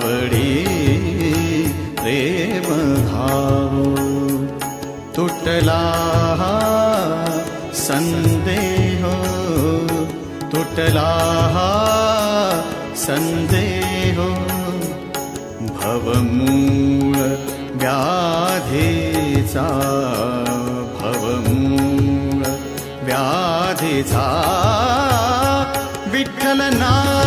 आवडी प्रेम भाव तुटला हा संदेह तुटला हा संदेह। भवमूळ व्याधीचा भवमूळ व्याधीचा विठ्ठल नाम